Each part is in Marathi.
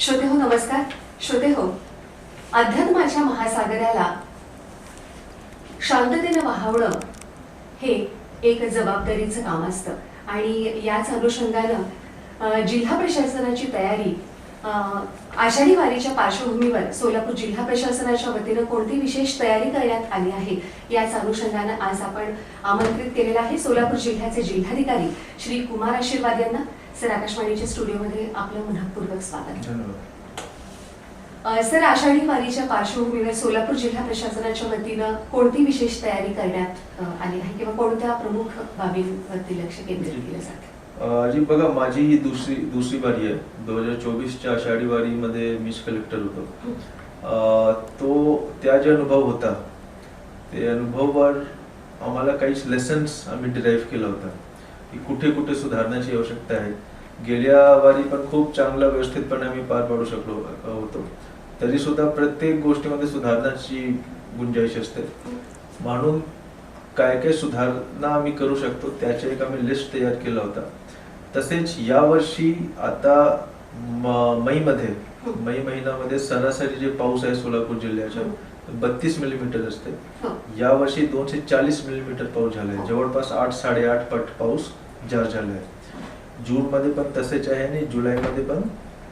श्रोते हो नमस्कार. श्रोते हो अध्यात्माच्या महासागराला शांततेनं वाहवणं हे एक जबाबदारीचं काम असतं. आणि याच अनुषंगानं जिल्हा प्रशासनाची तयारी आषाढी वारीच्या पार्श्वभूमीवर सोलापूर जिल्हा प्रशासनाच्या वतीनं कोणती विशेष तयारी करण्यात आली आहे याच अनुषंगानं आज आपण आमंत्रित केलेलं आहे सोलापूर जिल्ह्याचे जिल्हाधिकारी श्री कुमार आशीर्वाद यांना. सर आकाशवाणीच्या स्टुडिओमध्ये आपलं मनपूर्वक स्वागत. सर आषाढी वारीच्या पार्श्वभूमीवर सोलापूर जिल्हा प्रशासनाच्या वतीनं कोणती विशेष तयारी करण्यात आली आहे किंवा कोणत्या प्रमुख बाबींवरती लक्ष केंद्रित केलं जातं? जी बघा माझी ही दुसरी दुसरी वारी आहे. दोन हजार चोवीसच्या आषाढी वारीमध्ये मीच कलेक्टर होतो. अं, तो त्या जे अनुभव होता ते अनुभवावर आम्हाला काहीच लेसन्स आम्ही डिराईव्ह केला होता. की कुठे कुठे सुधारण्याची आवश्यकता आहे. गेल्या वारी पण खूप चांगला व्यवस्थितपणे आम्ही पार पाडू शकलो होतो. तरी सुद्धा प्रत्येक गोष्टीमध्ये सुधारण्याची गुंजाईश असते. म्हणून काय काय सुधारणा आम्ही करू शकतो त्याचा एक आम्ही लिस्ट तयार केला होता. तसेच यावर्षी आता म- मईमध्ये मई महिन्यामध्ये सरासरी जे पाऊस आहे सोलापूर जिल्ह्याच्या बत्तीस मिलीमीटर असते. हो. यावर्षी दोनशे चाळीस मिलीमीटर पाऊस झालाय. जवळपास आठ साडेआठ पट पाऊस जार झालाय. जून मध्ये पण तसेच आहे आणि जुलैमध्ये पण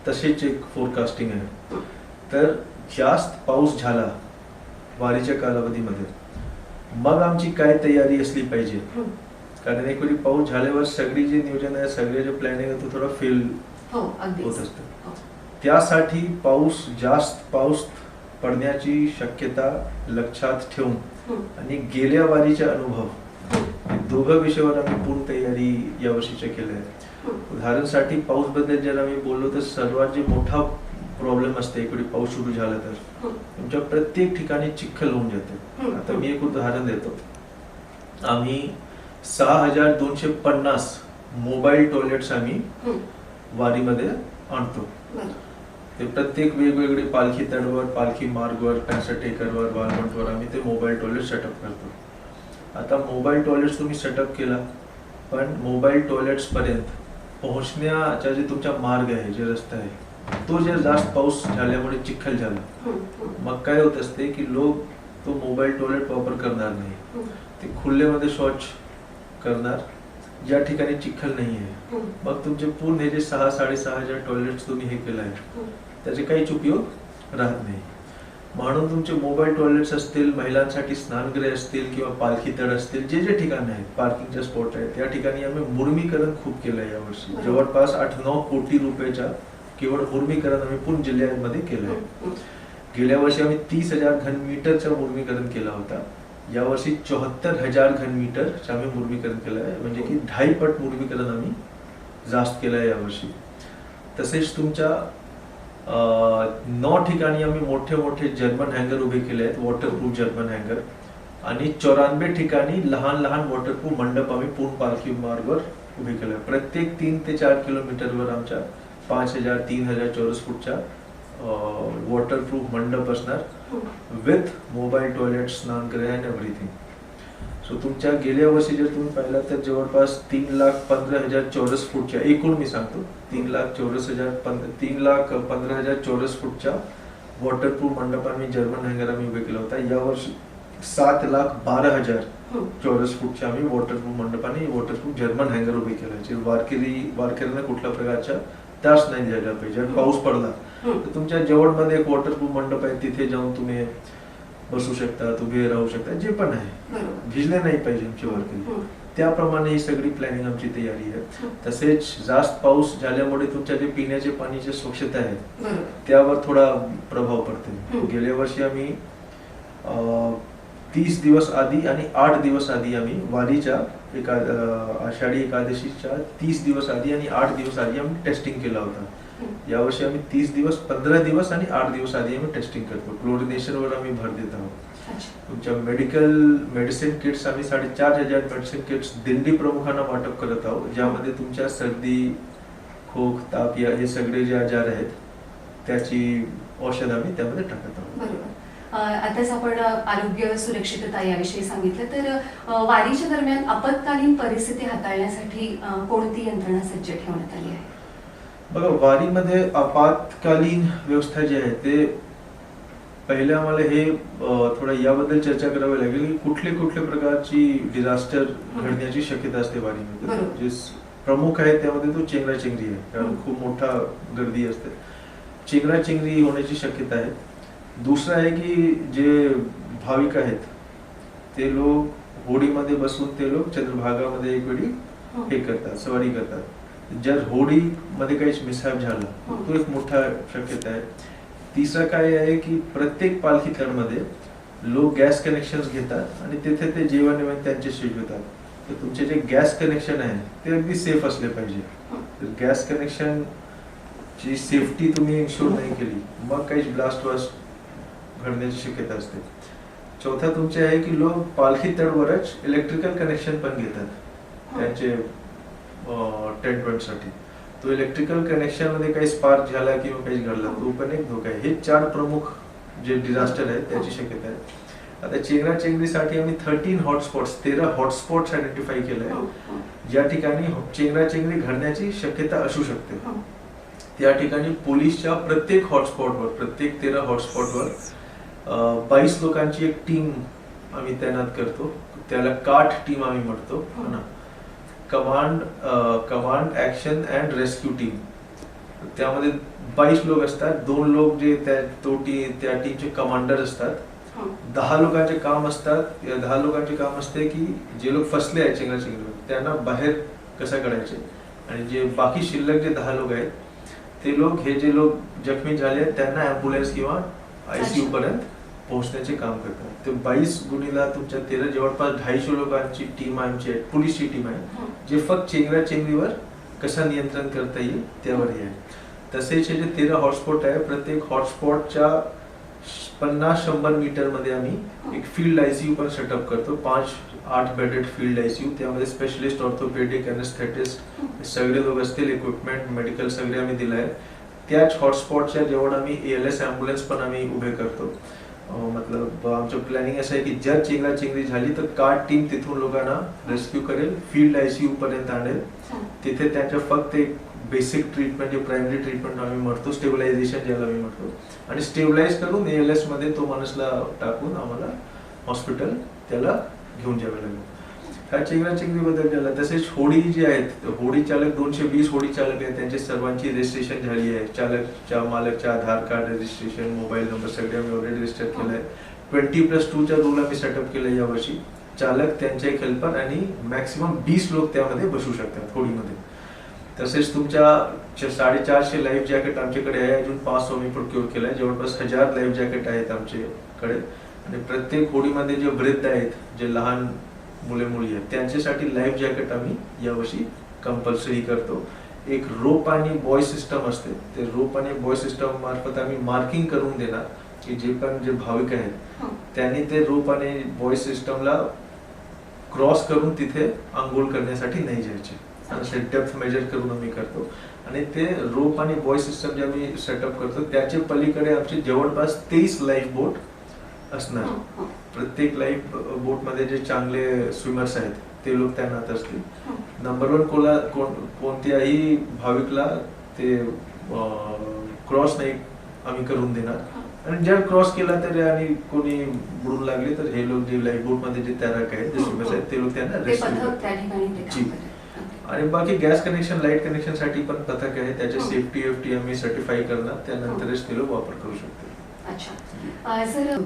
तसेच एक फोरकास्टिंग आहे. तर जास्त पाऊस झाला वारीच्या कालावधीमध्ये. मग आमची काय तयारी असली पाहिजे? हं. कारण एक वेळी पाऊस झाल्यावर सगळी जे नियोजन आहे सगळे जे प्लॅनिंग आहे तो थोडा फेल हो होत असतं. हो. त्यासाठी पाऊस जास्त पाऊस पडण्याची शक्यता लक्षात ठेवून हं. आणि गेल्या वारीचे अनुभव दोघं विषयावर आम्ही पूर्ण तयारी या वर्षीच्या केल्या हं. उदाहरणासाठी पाऊसबद्दल जर आम्ही बोललो तर सर्वात जे मोठा प्रॉब्लेम असते इकडे पाऊस सुरू झाला तर हं. तुमच्या प्रत्येक ठिकाणी चिखल होऊन जाते. आता मी एक उदाहरण देतो आम्ही सहा हजार दोनशे पन्नास मोबाईल टॉयलेट्स आम्ही. वारीमध्ये आणतो. ते प्रत्येक वेगवेगळे पालखी तडवर पालखी मार्गवर पॅन्सर टेकरवर वालमंटवर आम्ही ते मोबाईल टॉयलेट सेटअप करतो आता मोबाईल टॉयलेट्स तुम्ही सेटअप केला पण मोबाईल टॉयलेट्स पर्यंत पोहोचण्याचा जे तुमचा मार्ग आहे जे रस्ता आहे तो जर जास्त पाऊस झाल्यामुळे चिखल झाला. मग काय होत असते की लोक तो मोबाईल टॉयलेट वापर करणार नाही. ते खुल्लेमध्ये शौच करणार ज्या ठिकाणी चिखल नाही आहे हं. मग तुमचे पूर्ण हे जे सहा साडेसहा हजार टॉयलेट्स तुम्ही हे केलं आहे हं. त्याचे काहीच उपयोग राहत नाही म्हणून तुमचे मोबाईल टॉयलेट्स असतील महिलांसाठी स्नानगृह असतील किंवा पालखी तळ असतील जे जे ठिकाण आहेत पार्किंगचे स्पॉट आहेत त्या ठिकाणी आम्ही मुर्मीकरण खूप केलं आहे यावर्षी बरोबर. जवळपास आठ नऊ कोटी रुपयाच्या केवळ मुर्मीकरण आम्ही पूर्ण जिल्ह्यामध्ये केलं आहे हं. गेल्या वर्षी आम्ही तीस हजार घन मीटरचं मुर्मीकरण केला होता यावर्षी चौहत्तर हजार घनमीटरचं आम्ही मुरबीकरण केलं आहे. म्हणजे की ढाई पट मुर्मीकरण आम्ही जास्त केलं आहे यावर्षी. तसेच तुमच्या नऊ ठिकाणी आम्ही मोठे मोठे जर्मन हँगर उभे केले आहेत. वॉटरप्रूफ जर्मन हँगर आणि चौऱ्याण्णव ठिकाणी लहान लहान वॉटरप्रूफ मंडप आम्ही पूर्ण पालखी मार्गवर उभे केले आहे. प्रत्येक तीन ते चार किलोमीटरवर आमच्या पाच हजार तीन हजार चौरस फूटच्या वॉटरप्रूफ मंडप असणार. विथ मोबाईल टॉयलेट स्नानगृह अँड एव्हरीथिंग सो तुमच्या गेल्या वर्षी जर तुम्ही पाहिलं तर जवळपास तीन लाख पंधरा हजार चौरस फूटच्या एकूण मी सांगतो तीन लाख चौरस हजार पंध- तीन लाख पंधरा हजार चौरस फूटच्या वॉटरप्रूफ मंडप आम्ही जर्मन हँगर आम्ही उभे केला होता यावर्षी सात लाख बारा हजार हं. चौरस फूटचे आम्ही वॉटरप्रूफ मंडप आणि वॉटरप्रूफ जर्मन हँगर उभे केले जे वारकरी वारकऱ्यांना कुठल्या प्रकारच्या त्रास नाही द्यायला पाहिजे जर पाऊस पडला. तर तुमच्या जवळमध्ये एक वॉटरप्रूफ मंडप आहे तिथे जाऊन तुम्ही बसू शकता उभे राहू शकता जे पण आहे. भिजले नाही पाहिजे आमचे वारकरी हं. त्याप्रमाणे ही सगळी प्लॅनिंग आमची तयारी आहे. तसेच जास्त पाऊस झाल्यामुळे तुमच्या जे पिण्याचे पाणीची स्वच्छता आहे. त्यावर थोडा प्रभाव पडते. गेल्या वर्षी आम्ही तीस दिवस आधी आणि आठ दिवस आधी आम्ही वारीच्या एका आषाढी एकादशीच्या तीस दिवस आधी आणि आठ दिवस आधी आम्ही टेस्टिंग केला होता. यावर्षी आम्ही तीस दिवस पंधरा दिवस आणि आठ दिवस आधी आम्ही टेस्टिंग करतो क्लोरिनेशनवर आम्ही भर देत आहोत. तुमच्या मेडिकल मेडिसिन किट्स आम्ही साडेचार हजार मेडिसिन किट्स दिंडी प्रमुखांना वाटप करत आहोत ज्यामध्ये तुमच्या सर्दी खोक ताप या हे सगळे जे आजार आहेत त्याची औषध आम्ही त्यामध्ये टाकत आहोत. आताच आपण आरोग्य सुरक्षितता याविषयी सांगितलं. तर वारीच्या दरम्यान आपत्कालीन परिस्थिती हाताळण्यासाठी कोणती यंत्रणा सज्ज ठेवण्यात आली आहे? बघा वारीमध्ये आपत्कालीन व्यवस्था जी आहे ते पहिले आम्हाला हे थोडं याबद्दल चर्चा करावी लागेल की कुठले कुठले प्रकारची डिझास्टर घडण्याची शक्यता असते वारीमध्ये. जे प्रमुख आहे त्यामध्ये तो चेंगराचेंगरी आहे कारण. खूप मोठा गर्दी असते. चेंगराचेंगरी होण्याची शक्यता आहे. दुसरं आहे की जे भाविक आहेत ते लोक होडीमध्ये बसून ते लोक चंद्रभागामध्ये एक वेळी हं. हे करतात सवारी करतात जर होडीमध्ये काही मिसहॅप झाला हं. तो एक मोठा शक्यता आहे तिसरं काय आहे की प्रत्येक पालखी तळमध्ये लोक गॅस कनेक्शन घेतात आणि तिथे ते जेवण जेवण त्यांचे शिजवतात तर तुमचे जे गॅस कनेक्शन आहे ते अगदी सेफ असले पाहिजे हं. तर गॅस कनेक्शन ची सेफ्टी तुम्ही इन्शुर नाही केली मग काही ब्लास्ट वास्ट घडण्याची शक्यता असते चौथा तुमचे आहे की लोक पालखी तळवरच इलेक्ट्रिकल कनेक्शन पण घेतात हं. त्यांचे टेंटसाठी तो इलेक्ट्रिकल कनेक्शनमध्ये काही स्पार्क झाला किंवा काही घडला तो पण एक धोका आहे हे चार प्रमुख जे डिझास्टर आहेत त्याची शक्यता आहे आता चेंगरा चेंगरीसाठी आम्ही थर्टीन हॉटस्पॉट्स तेरा हॉटस्पॉट्स आयडेंटिफाय केले हं. आहे हं. ज्या ठिकाणी चेंगरा चेंगरी घडण्याची शक्यता असू शकते हं. त्या ठिकाणी पोलीसच्या प्रत्येक हॉटस्पॉटवर प्रत्येक तेरा हॉटस्पॉटवर बावीस लोकांची एक टीम आम्ही तैनात करतो. त्याला काठ टीम आम्ही म्हणतो. हं. ना? Command command action and rescue team त्यामध्ये बावीस लोक असतात. दोन लोक जे त्या तो टी त्या टीमचे कमांडर असतात. हं. दहा लोकांचे काम असतात. या दहा लोकांचे काम असते की जे लोक फसले आहेत चिंगरा चिंगरीवर त्यांना बाहेर कसं काढायचे? आणि जे बाकी शिल्लक जे दहा लोक आहेत ते लोक हे जे लोक जखमी झाले आहेत त्यांना ॲम्ब्युलन्स किंवा आयसीयू. पर्यंत पोहोचण्याचे काम करतात. ते बावीस गुणीला तुमच्या तेरा जवळपास ढाईशे लोकांची टीम आमची आहे पोलीसची टीम आहे. हं. जे फक्त चेंगरा चेंगरीवर कसं नियंत्रण करता येईल त्यावर हे आहे. तसेच हे जे तेरा हॉटस्पॉट आहे प्रत्येक हॉटस्पॉटच्या पन्नास शंभर मीटरमध्ये आम्ही एक फील्ड आयसीयू पण सेटअप करतो. पाच आठ बेडेड फील्ड आयसीयू त्यामध्ये स्पेशलिस्ट ऑर्थोपेडिक अनेस्थेटिस्ट सगळे लोक असतील इक्विपमेंट मेडिकल सगळे आम्ही दिलं आहे त्याच हॉटस्पॉटच्या जवळ आम्ही एल एस ॲम्ब्युलन्स पण आम्ही उभे करतो. मतलब आमचं प्लॅनिंग असं आहे की जर चेंगरा चेंगरी झाली तर कार्ड टीम तिथून लोकांना रेस्क्यू करेल फील्ड आयसीयू पर्यंत आणेल. तिथे त्यांच्या फक्त एक बेसिक ट्रीटमेंट जे प्रायमरी ट्रीटमेंट आम्ही म्हणतो स्टेबलायझेशन ज्याला आम्ही म्हणतो. आणि स्टेबलाइज करून एल एसमध्ये तो माणूसला टाकून आम्हाला हॉस्पिटल त्याला घेऊन जावे लागेल. ह्या चिंगरा बदल झाला? तसेच होडी जी आहेत होडी चालक दोनशे वीस होडी चालक आहेत त्यांची सर्वांची रजिस्ट्रेशन झाली आहे. चालकच्या मालकच्या Aadhaar card registration mobile number सगळे आम्ही ऑलरेडी रजिस्टर केलं आहे. ट्वेंटी प्लस टूच्या रूल आम्ही सेटअप केलं यावर्षी. चालक त्यांच्या हेल्पर आणि मॅक्सिमम वीस लोक त्यामध्ये बसू शकतात होडीमध्ये. तसेच तुमच्या साडेचारशे लाईफ जॅकेट आमच्याकडे आहे. अजून पाच सो मी प्रोक्युअर केलं आहे. जवळपास हजार लाईफ जॅकेट आहेत आमच्याकडे. आणि प्रत्येक होडीमध्ये जे वृद्ध आहेत जे लहान मुले मुली आहेत. त्यांच्यासाठी लाईफ जॅकेट आम्ही यावर्षी कंपल्सरी करतो. एक रोप आणि बॉय सिस्टम असते. ते रोप आणि बॉय सिस्टम मार्फत आम्ही मार्किंग करून देणार की जे पण जे भाविक आहेत हं. त्यांनी ते रोप आणि बॉय सिस्टमला क्रॉस करून तिथे आंघोळ करण्यासाठी नाही जायचे. असे डेप्थ मेजर करून आम्ही करतो. आणि ते रोप आणि बॉय सिस्टम जे आम्ही सेटअप करतो त्याच्या पलीकडे आमचे जवळपास तेवीस लाईफ बोट असणार. प्रत्येक लाईफ बोटमध्ये जे चांगले स्विमर्स आहेत ते लोक त्यांना असतील. नंबर वन कोला कोण कोणत्याही भाविकला ते क्रॉस नाही आम्ही करून देणार. आणि जर क्रॉस केला तर आणि कोणी बुडून लागले तर हे लोक जे लाईफ बोटमध्ये जे तैराक आहेत जे स्विमर्स आहेत ते लोक त्यांना रेस्क्यू. आणि बाकी गॅस कनेक्शन लाइट कनेक्शनसाठी पण पथक आहे. त्याचे. सेफ्टी एफटी आम्ही सर्टिफाय करणार. त्यानंतरच ते लोक वापर करू शकतील. अच्छा. सर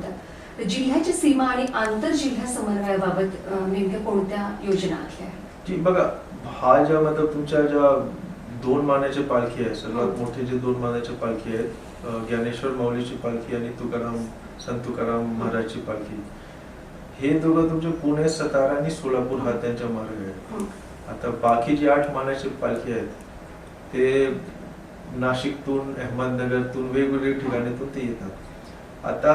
जिल्ह्याची सीमा आणि आंतर जिल्हा समन्वयाबाबत नेमक्या कोणत्या योजना आखल्या जी बघा हा ज्या मतलब तुमच्या ज्या दोन मानाचे पालखी आहे सर्वात हं. मोठे जे दोन मानाचे पालखी आहेत ज्ञानेश्वर माऊलीची पालखी आणि तुकाराम संत तुकाराम महाराजची पालखी हे दोघं तुमचे पुणे सातारा आणि सोलापूर हा त्यांचा मार्ग आहे हं. आता बाकी जी आठ मानाची पालखी आहेत ते नाशिकतून अहमदनगरतून वेगवेगळ्या ठिकाणीतून ते येतात आता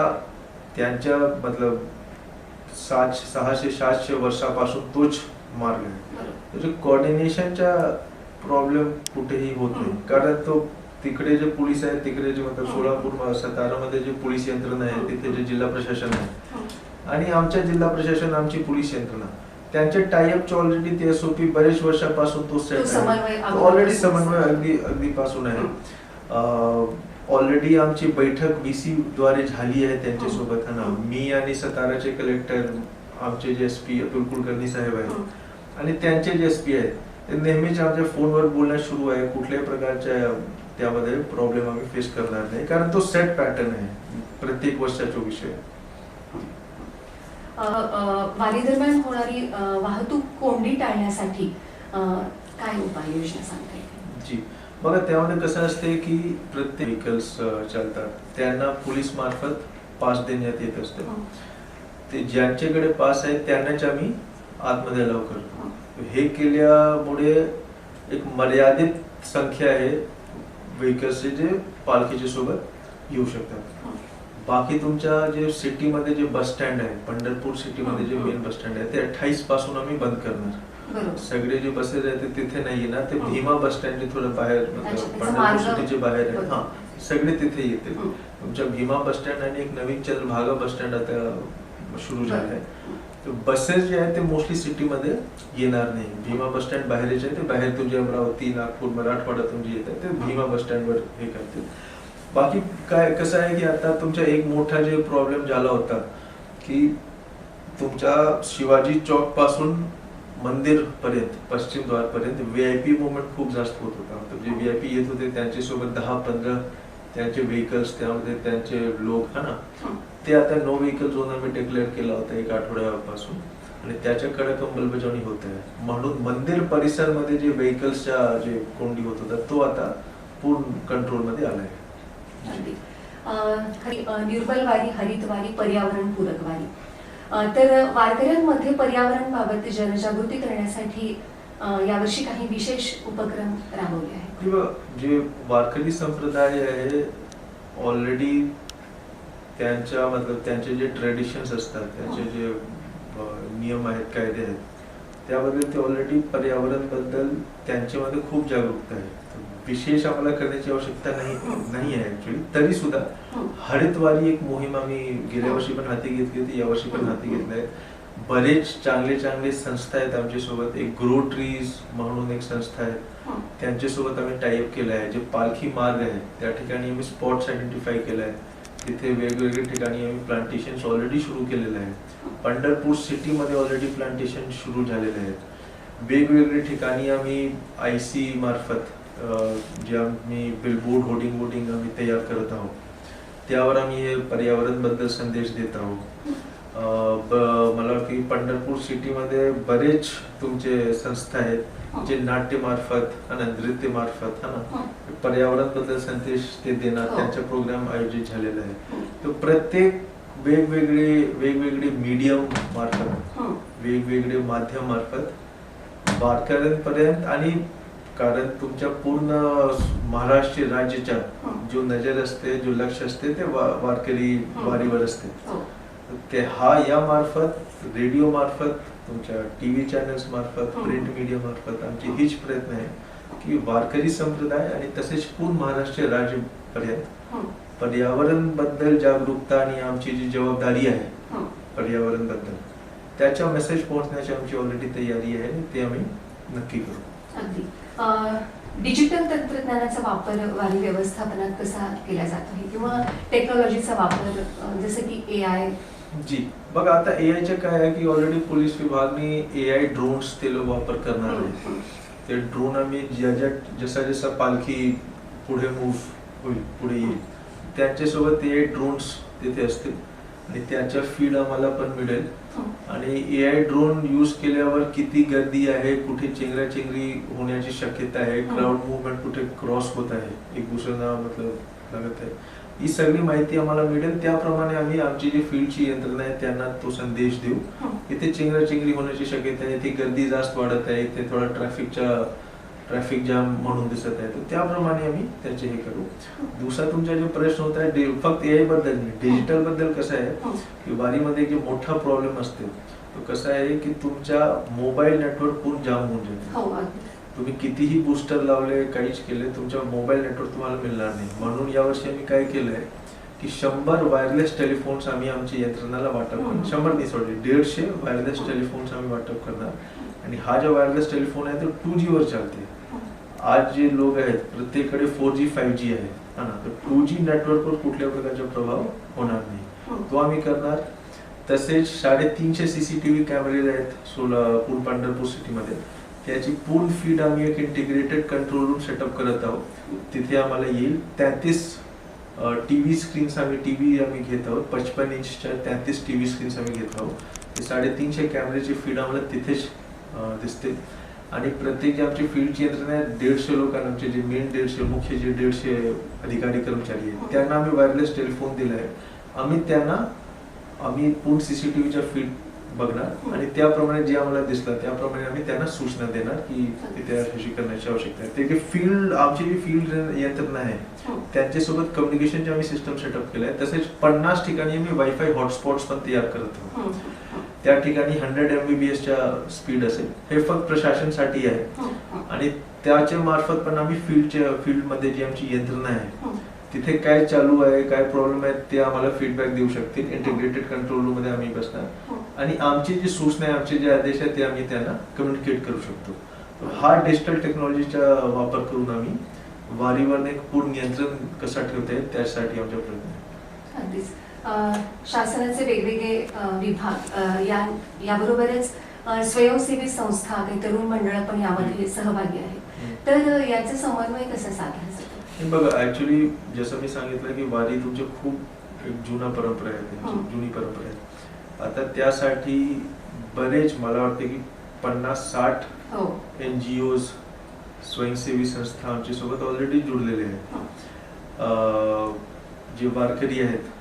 त्यांच्या मतलब सात सहाशे सातशे वर्षापासून तोच मार्ग आहे कॉर्डिनेशनचा प्रॉब्लेम कुठेही होत नाही. कारण तो तिकडे जे पोलीस आहेत तिकडे जे मतलब. सोलापूर सातारामध्ये जे पोलीस यंत्रणा आहे. तिथे जे जिल्हा प्रशासन आहे. आणि आमच्या जिल्हा प्रशासन आमची पोलीस यंत्रणा त्यांचे टाईअपचे ऑलरेडी ते एसओपी बरेच वर्षापासून तो सेट आहे ऑलरेडी समन्वय. अगदी अगदी पासून आहे ऑलरेडी आमची बैठक बीसी द्वारे झाली आहे त्यांच्यासोबत. ना हं. मी आणि सताराचे कलेक्टर आमचे जे एस पी अतुल कुलकर्णी साहेब आहेत. हं. आणि त्यांचे जे एस पी आहेत ते नेहमीच आमच्या फोनवर बोलणं सुरू आहे. कुठल्याही प्रकारच्या त्यामध्ये प्रॉब्लेम आम्ही फेस करणार नाही. कारण तो सेट पॅटर्न आहे. प्रत्येक वर्षाचा विषय. अ, अ, वारी दरम्यान होणारी वाहतूक कोंडी टाळण्यासाठी काय उपाययोजना सांगता जी. बघा त्यामध्ये कसं असते की प्रत्येक व्हेकल्स चालतात त्यांना पोलीस मार्फत पास देण्यात येत असते हं. ते ज्यांच्याकडे पास आहे त्यांनाच आम्ही आतमध्ये अलाव हं. करतो हे केल्यामुळे एक मर्यादित संख्या आहे व्हेकल्सचे जे पालखीच्या सोबत येऊ शकतात हं. बाकी तुमच्या जे सिटीमध्ये जे बस स्टँड आहे पंढरपूर सिटीमध्ये जे हं. मेन बस स्टँड आहे ते अठ्ठावीसपासून आम्ही बंद करणार सगळे जे बसेस आहेत ते तिथे नाही येणार ते हं. भीमा बस स्टँडचे थोडं बाहेर पंढरपूर बाहेर आहे. हा सगळे तिथे येतील. तुमच्या भीमा बस स्टँड आणि एक नवीन चंद्रभागा बस स्टँड आता सुरू झालं आहे तर बसेस जे आहेत ते मोस्टली सिटीमध्ये येणार नाही. भीमा बस स्टँड बाहेरच ते बाहेर तुझे अमरावती नागपूर मराठवाड्यातून जे येतात ते भीमा बस स्टँडवर हे करतील बाकी काय कसं आहे की आता तुमचा एक मोठा जे प्रॉब्लेम झाला होता की तुमच्या शिवाजी चौकपासून मंदिर पर्यंत पश्चिम द्वार पर्यंत व्ही आय पी मुवमेंट खूप जास्त होत होता. मतलब जे व्ही आय पी येत होते त्यांच्यासोबत दहा पंधरा त्यांचे व्हेकल्स त्यामध्ये त्यांचे लोक हा ना. ते आता नो व्हेकल झोन आम्ही डिक्लेअर केला होता एक आठवड्यापासून. आणि त्याच्याकडे अंमलबजावणी होत आहे. म्हणून मंदिर परिसरमध्ये जे व्हेकल्सच्या जे कोंडी होत होता तो आता पूर्ण कंट्रोलमध्ये आला आहे अगदी. अ, हरि- तर वारकऱ्यांमध्ये पर्यावरणबाबत जनजागृती करण्यासाठी यावर्षी काही विशेष उपक्रम राबवले आहेत. किंवा जे वारकरी संप्रदाय आहे ऑलरेडी त्यांच्या मतलब त्यांचे जे ट्रेडिशन्स असतात त्यांचे जे अं, नियम आहेत कायदे आहेत त्याबद्दल ते ऑलरेडी पर्यावरणबद्दल त्यांच्यामध्ये खूप जागरूकता आहे. विशेष आम्हाला करण्याची आवश्यकता नाही नाही आहे ऍक्च्युली तरी सुद्धा. हरितवारी एक मोहीम आम्ही गेल्या वर्षी पण हाती घेतली होती यावर्षी पण हाती घेतलंय बरेच चांगले चांगले संस्था आहेत आमच्यासोबत. एक ग्रो ट्रीज म्हणून एक संस्था आहे. हं. त्यांच्यासोबत आम्ही टाईअप केलं आहे. जे पालखी मार्ग आहे त्या ठिकाणी आम्ही स्पॉट्स आयडेंटिफाय केलं आहे. तिथे वेगवेगळ्या ठिकाणी आम्ही प्लांटेशन ऑलरेडी सुरू केलेलं आहे पंढरपूर सिटीमध्ये ऑलरेडी प्लांटेशन सुरू झालेले आहेत. वेगवेगळ्या ठिकाणी आम्ही आय सी मार्फत जे आम्ही बिलबोर्ड होर्डिंग बोर्डिंग आम्ही तयार करत आहोत त्यावर आम्ही हे पर्यावरणबद्दल संदेश देत आहोत मला वाटतं की पंढरपूर सिटीमध्ये बरेच तुमचे संस्था आहेत जे नाट्य मार्फत हा ना नृत्य मार्फत हा ना हं. पर्यावरणबद्दल संदेश ते देणार हो. त्यांचे प्रोग्राम आयोजित झालेले आहे. तर प्रत्येक वेगवेगळे वेगवेगळे मीडियम मार्फत. वेगवेगळे माध्यम मार्फत वारकऱ्यांपर्यंत आणि कारण तुमच्या पूर्ण महाराष्ट्र राज्याच्या हं. जो नजर असते जो लक्ष असते ते वा- वारकरी हं. वारीवर असते हो. ते हा या मार्फत रेडिओ मार्फत तुमच्या टीव्ही चॅनल्स मार्फत. प्रिंट मीडिया मार्फत आमची हीच प्रयत्न आहे की वारकरी संप्रदाय आणि तसेच पूर्ण महाराष्ट्र राज्यपर्यंत. पर्यावरणबद्दल जागरूकता आणि आमची जी जबाबदारी आहे. पर्यावरणबद्दल त्याच्या मेसेज पोहोचण्याची आमची ऑलरेडी तयारी आहे ते आम्ही नक्की करू डिजिटल तंत्रज्ञानाचा वापर वारी व्यवस्थापनात कसा केला जात आहे? किंवा टेक्नॉलॉजीचा वापर जसं की ए आय जी. बघा आता ए आयचं काय आहे की ऑलरेडी पोलीस विभागने ए आय ड्रोन्स ते लोक वापर करणार आहे. ते ड्रोन आम्ही ज्या ज्या जसा जसा पालखी पुढे मूव्ह होईल पुढे येईल त्यांच्यासोबत ते ड्रोन्स तिथे असतील. आणि त्याच्या फीड आम्हाला पण मिळेल. आणि ए आय ड्रोन यूज केल्यावर किती गर्दी आहे कुठे चेंगराचेंगरी होण्याची शक्यता आहे हं. क्राऊड मुवमेंट कुठे क्रॉस होत आहे एक दुसऱ्यांना मतलब लागत आहे. ही सगळी माहिती आम्हाला मिळेल. त्याप्रमाणे आम्ही आमची जी फील्डची यंत्रणा आहे त्यांना तो संदेश देऊ. इथे चेंगराचेंगरी होण्याची शक्यता आहे इथे गर्दी जास्त वाढत आहे इथे थोडा ट्रॅफिकच्या ट्रॅफिक जाम म्हणून दिसत आहे. तर त्याप्रमाणे आम्ही त्याचे हे करू. दुसरा तुमचा जो प्रश्न होता फक्त ए बद्दल नाही डिजिटलबद्दल कसं आहे की वारीमध्ये जो मोठा प्रॉब्लेम असतो तो कसा आहे की तुमच्या मोबाईल नेटवर्क पूर्ण जाम होऊन जाते. हो तुम्ही कितीही बूस्टर लावले काहीच केले तुमच्या मोबाईल नेटवर्क तुम्हाला मिळणार नाही. म्हणून यावर्षी आम्ही काय केलंय की शंभर वायरलेस टेलिफोन्स आम्ही आमच्या यंत्रणाला वाटप हम्म. करणार. शंभर नाही सॉरी दीडशे वायरलेस. टेलिफोन्स आम्ही वाटप करणार. आणि हा जो वायरलेस टेलिफोन आहे तो टू जी वर चालते आज जे लोक आहेत प्रत्येकडे फोर जी फाईव्ह जी आहे हा ना? तर टू जी नेटवर्कवर कुठल्या प्रकारचा प्रभाव होणार नाही. तो आम्ही करणार. तसेच साडेतीनशे सीसीटीव्ही कॅमेरे आहेत सोलापूर पंढरपूर सिटीमध्ये. त्याची पूर्ण फीड आम्ही एक इंटिग्रेटेड कंट्रोल रूम सेटअप करत आहोत. तिथे आम्हाला येईल तेहतीस टी व्ही स्क्रीन्स आम्ही टी व्ही आम्ही घेत आहोत. पचपन इंचच्या तेहतीस टी व्ही स्क्रीन्स आम्ही घेत आहोत. ते साडेतीनशे कॅमेरेची फीड आम्हाला तिथेच दिसते आणि प्रत्येक जे आमची फील्डची यंत्रणा दीडशे लोकांना आमचे जे मेन दीडशे मुख्य जे दीडशे अधिकारी कर्मचारी आहेत त्यांना आम्ही वायरलेस टेलिफोन दिला आहे आम्ही त्यांना आम्ही पूर्ण सीसीटीव्हीच्या फीड बघणार आणि त्याप्रमाणे जे आम्हाला दिसलं त्याप्रमाणे आम्ही त्यांना सूचना देणार की तिथे अशी करण्याची आवश्यकता आहे. ते की फील्ड आमची जी फील्ड यंत्रणा आहे त्यांच्यासोबत कम्युनिकेशनचे आम्ही सिस्टम सेटअप केलं आहे तसेच पन्नास ठिकाणी आम्ही वायफाय हॉटस्पॉट्स पण तयार करत आहोत. त्या ठिकाणी हंड्रेड एमबीबीएसच्या स्पीड असेल. हे फक्त प्रशासनासाठी आहे. आणि त्याच्या मार्फत पण आम्ही फील्डच्या फील्डमध्ये जी आमची यंत्रणा आहे तिथे काय चालू आहे काय प्रॉब्लेम आहे ते आम्हाला फीडबॅक देऊ शकतील. इंटिग्रेटेड कंट्रोल रूममध्ये आम्ही बसणार. आणि आमची जी सूचना आहे आमचे जे आदेश आहेत ते आम्ही त्यांना कम्युनिकेट करू शकतो. हा डिजिटल टेक्नॉलॉजीचा वापर करून आम्ही वारीवर एक पूर्ण नियंत्रण कसा ठेवता येईल त्यासाठी आमच्या प्रयत्न आहे. शासनाचे वेगवेगळे विभाग या याबरोबरच स्वयंसेवी संस्था काही तरुण मंडळ पण यामध्ये सहभागी आहेत. तर याचा समन्वय कसा साधला जातो? बघा ऍक्च्युली जसं मी सांगितलं की वारी तुमची खूप एक जुना परंपरा आहे. जुनी परंपरा आहे. आता त्यासाठी बरेच मला वाटते की पन्नास साठ एन जी ओज स्वयंसेवी संस्था आमच्यासोबत ऑलरेडी जुडलेले आहेत जे वारकरी आहेत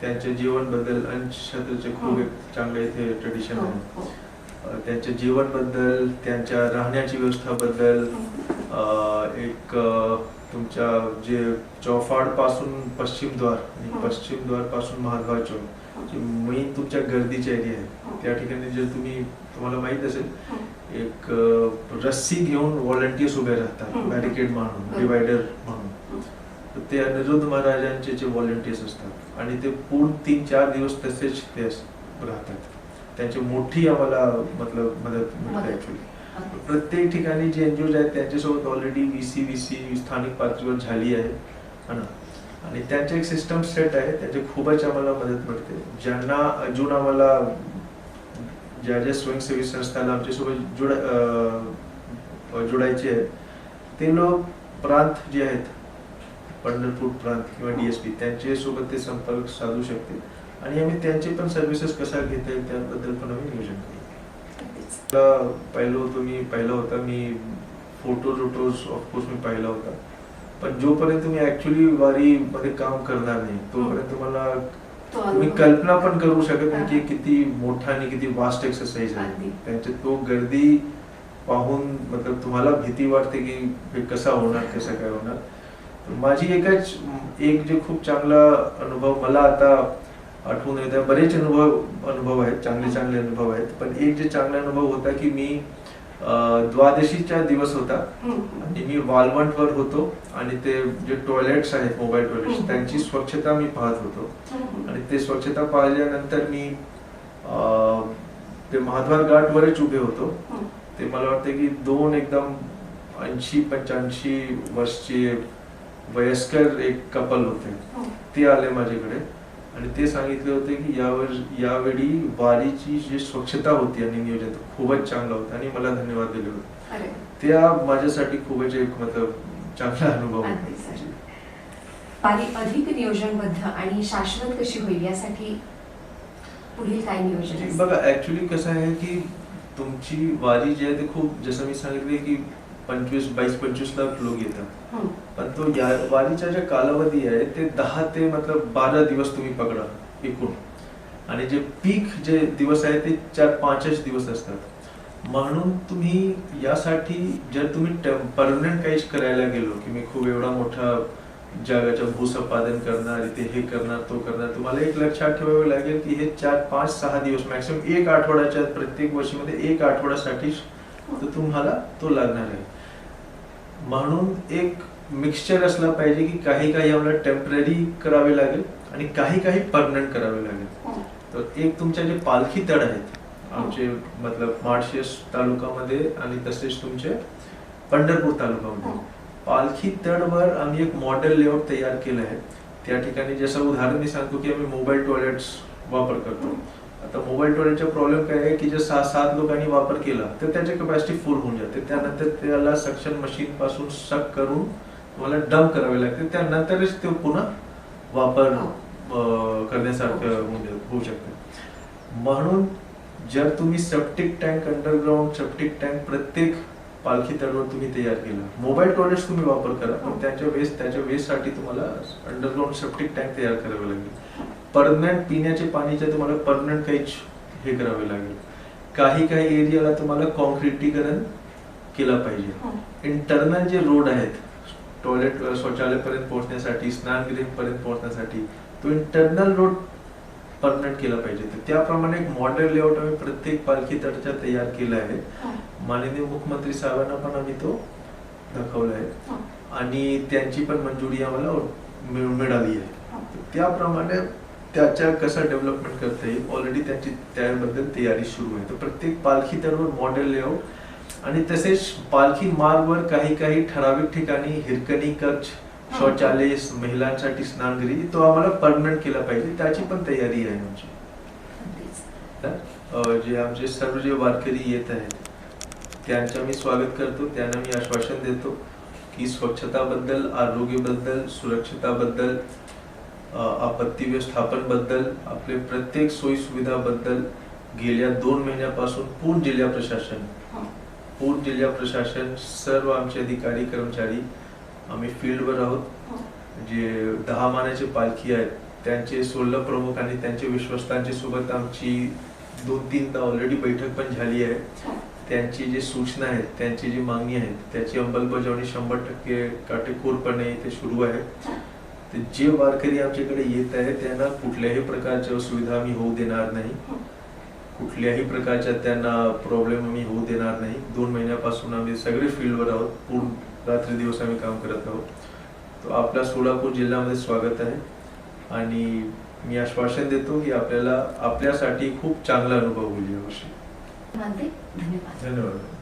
त्यांच्या जीवनबद्दल अंशतचे खूप हं. एक चांगलं इथे ट्रेडिशन हो, आहे हो. त्यांच्या जीवनबद्दल त्यांच्या राहण्याची व्यवस्थाबद्दल एक तुमच्या जे चौफाडपासून पश्चिम द्वार आणि. पश्चिम द्वारपासून महाद्वार चौक जे मेन तुमच्या गर्दीचे एरिया आहे त्या ठिकाणी जर तुम्ही तुम्हाला माहीत असेल. एक रस्सी घेऊन व्हॉलंटियर्स उभे राहतात. बॅरिकेड म्हणून. डिवायडर म्हणून ते अनिरुद्ध महाराजांचे जे व्हॉलंटियर्स असतात आणि ते पूर्ण तीन चार दिवस तसेच ते राहतात त्यांची मोठी आम्हाला मतलब मदत मिळते. ऍक्च्युली. प्रत्येक ठिकाणी जे एनजीओ आहेत त्यांच्यासोबत already V C V C स्थानिक पातळीवर झाली आहे हा ना आणि त्यांचे एक सिस्टम सेट आहे त्याचे खूपच आम्हाला मदत मिळते ज्यांना अजून आम्हाला ज्या ज्या स्वयंसेवी संस्थांना आमच्यासोबत जुड जुडायचे आहेत ते लोक प्रांत जे आहेत पंढरपूर प्रांत किंवा डीएसपी त्यांचे सोबत ते संपर्क साधू शकतील आणि आम्ही त्यांचे पण सर्व्हिसेस कसा घेता येईल त्याबद्दल पण आम्ही अगदीच. मला पहिलं होतं मी पहिला होता मी फोटोज वोटोज ऑफकोर्स मी पाहिला होता पण जोपर्यंत तुम्ही ऍक्च्युली वारी मध्ये काम करणार नाही तोपर्यंत तुम्हाला तुम्ही. कल्पना पण करू शकत नाही. की किती मोठा आणि किती वास्ट एक्सरसाइज आहे. त्यांचे तो गर्दी पाहून मतलब तुम्हाला भीती वाटते की कसा होणार कसं काय होणार माझी एकच एक जे खूप चांगला अनुभव मला आता आठवून येत आहे बरेच अनुभव अनुभव आहेत चांगले चांगले अनुभव आहेत पण एक जे चांगला अनुभव होता की मी द्वादशीचा दिवस होता. आणि मी वालवंटवर होतो आणि ते जे टॉयलेट्स आहेत मोबाईल टॉयलेट्स. त्यांची स्वच्छता मी पाहत होतो. आणि ते स्वच्छता पाहिल्यानंतर मी ते महाद्वार घाटवरच उभे होतो. ते मला वाटते की दोन एकदम ऐंशी पंच्याऐंशी वर्षचे वयस्कर एक कपल होते हं. ते आले माझ्याकडे आणि ते सांगितले होते की यावर यावेळी वारीची जी स्वच्छता होती आणि नियोजन खूपच चांगलं होतं आणि मला धन्यवाद दिले होते त्या माझ्यासाठी खूपच एक मतलब चांगला अनुभव होता. वारी अधिक नियोजनबद्ध आणि शाश्वत कशी होईल यासाठी पुढील काय नियोजन? बघा ऍक्च्युली कसं आहे की तुमची वारी जी आहे ते खूप जसं मी सांगितले की पंचवीस बावीस पंचवीस लाख लोक येतात हं. पण तो या वारीचा जे कालावधी आहे ते दहा ते मतलब बारा दिवस तुम्ही पकडा एकूण. आणि जे पीक जे दिवस आहे ते चार पाचच दिवस असतात. म्हणून तुम्ही यासाठी जर तुम्ही परमनंट काहीच करायला गेलो की मी खूप एवढा मोठा जगाचं भूसंपादन करणार इथे हे करणार तो करणार तुम्हाला एक लक्षात ठेवावे लागेल की हे चार पाच सहा दिवस मॅक्सिमम एक आठवड्याच्या प्रत्येक वर्षीमध्ये एक आठवड्यासाठी तर तुम्हाला तो लागणार आहे. म्हणून एक मिक्सचर असला पाहिजे की काही काही आम्हाला टेंपररी करावे लागेल आणि काही काही परमनंट करावे लागेल. तर एक तुमचे जे पालखी तळ आहेत आमचे मतलब माळशेज तालुकामध्ये आणि तसेच तुमचे पंढरपूर तालुकामध्ये. पालखी तडवर आम्ही एक मॉडेल लेआउट तयार केलं आहे. त्या ठिकाणी जसं उदाहरण मी सांगतो की आम्ही मोबाईल टॉयलेट्स वापर करतो. आता मोबाईल टॉयलेटचा प्रॉब्लेम काय आहे की जर सहा सात लोकांनी वापर केला तर त्याची कपॅसिटी फुल होऊन जाते. त्यानंतर त्याला सक्शन मशीन पासून सक करून तुम्हाला डंप करावे लागते त्यानंतरच ते पुन्हा वापर अं, करण्यासारखं होऊन जा- होऊ शकते. म्हणून जर तुम्ही septic tank underground septic tank प्रत्येक पालखी तळवर तुम्ही तयार केला. मोबाईल टॉयलेट्स तुम्ही वापर करा पण त्याच्या वेस्ट त्याच्या वेस्टसाठी तुम्हाला अंडरग्राऊंड सेप्टिक टँक तयार करावे लागेल. परमनंट पिण्याचे पाणीचे तुम्हाला परमनंट काहीच हे करावे लागेल. काही काही एरियाला तुम्हाला कॉन्क्रिटीकरण केलं पाहिजे. इंटरनल जे रोड आहेत टॉयलेट शौचालयापर्यंत पोहोचण्यासाठी स्नानगृहापर्यंत पोहोचण्यासाठी तो इंटरनल रोड परमनंट केला पाहिजे. तर त्याप्रमाणे एक मॉडेल लेआउट आम्ही प्रत्येक पालखी तटचा तयार केला आहे माननीय मुख्यमंत्री साहेबांना पण आम्ही तो दाखवला आहे. आणि त्यांची पण मंजुरी आम्हाला मिळ- मिळाली आहे. त्याप्रमाणे त्याच्या कसं डेव्हलपमेंट करता येईल ऑलरेडी त्याची त्याबद्दल तयारी सुरू आहे. तर प्रत्येक पालखी तळवर मॉडेल लेआउट आणि तसेच पालखी मार्गवर काही काही ठराविक ठिकाणी हिरकणी कक्ष शौचालय महिलांसाठी स्नानगृह तो आम्हाला परमनंट केला पाहिजे. त्याची पण तयारी आहे आमची. अ, जे आमचे सर्व जे वारकरी येत आहेत त्यांचं मी स्वागत करतो. त्यांना मी आश्वासन देतो की स्वच्छताबद्दल आरोग्याबद्दल सुरक्षिताबद्दल आपत्ती व्यवस्थापनबद्दल आपले प्रत्येक सोयी सुविधाबद्दल गेल्या दोन महिन्यापासून पूर्ण जिल्हा प्रशासन पूर्ण जिल्हा प्रशासन सर्व आमचे अधिकारी कर्मचारी आम्ही फील्डवर आहोत. जे दहा मानाचे पालखी आहेत त्यांचे सोलह प्रमुख आणि त्यांचे विश्वस्तांच्या सोबत आमची दोन तीनदा ऑलरेडी बैठक पण झाली आहे. त्यांची जी सूचना आहेत त्यांची जी मागणी आहे त्याची अंमलबजावणी शंभर टक्के काटेकोरपणे ते सुरू आहे. ते जे वारकरी आमच्याकडे येत आहे त्यांना कुठल्याही प्रकारच्या सुविधा आम्ही होऊ देणार नाही. कुठल्याही प्रकारच्या त्यांना प्रॉब्लेम आम्ही होऊ देणार नाही. दोन महिन्यापासून आम्ही सगळे फील्डवर आहोत. पूर्ण रात्री दिवस आम्ही काम करत आहोत. तो आपला सोलापूर जिल्ह्यामध्ये स्वागत आहे. आणि मी आश्वासन देतो की आपल्याला आपल्यासाठी खूप चांगला अनुभव होईल यावर्षी. धन्यवाद. धन्यवाद.